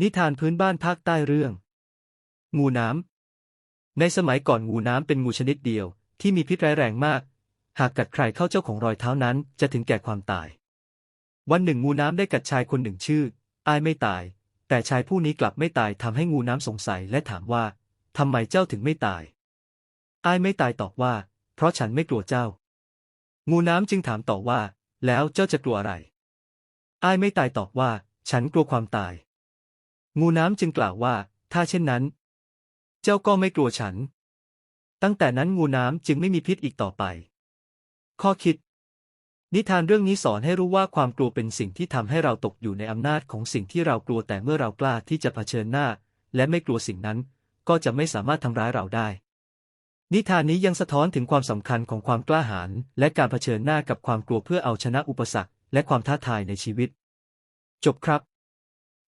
นิทานพื้นบ้านภาคใต้เรื่อง งูน้ำ ในสมัยก่อนงูน้ำเป็นงูชนิดเดียว ที่มีพิษร้ายแรงมาก หากกัดใครเข้าเจ้าของรอยเท้านั้นจะถึงแก่ความตาย วันหนึ่งงูน้ำได้กัดชายคนหนึ่งชื่อ อายไม่ตาย แต่ชายผู้นี้กลับไม่ตายทำให้งูน้ำสงสัยและถามว่าทำไมเจ้าถึงไม่ตาย อายไม่ตายตอบว่า เพราะฉันไม่กลัวเจ้า งูน้ำจึงถามต่อว่า แล้วเจ้าจะกลัวอะไร อายไม่ตายตอบว่า ฉันกลัวความตาย งูน้ำจึงกล่าวว่า ถ้าเช่นนั้น เจ้าก็ไม่กลัวฉัน ตั้งแต่นั้นงูน้ำจึงไม่มีพิษอีกต่อไป ข้อคิด นิทานเรื่องนี้สอนให้รู้ว่าความกลัวเป็นสิ่งที่ทำให้เราตกอยู่ในอำนาจของสิ่งที่เรากลัวแต่เมื่อเรากล้าที่จะเผชิญหน้า และไม่กลัวสิ่งนั้น ก็จะไม่สามารถทำร้ายเราได้ นิทานนี้ยังสะท้อนถึงความสำคัญของความกล้าหาญและการเผชิญหน้ากับความกลัวเพื่อเอาชนะอุปสรรค และความท้าทายในชีวิต จบครับ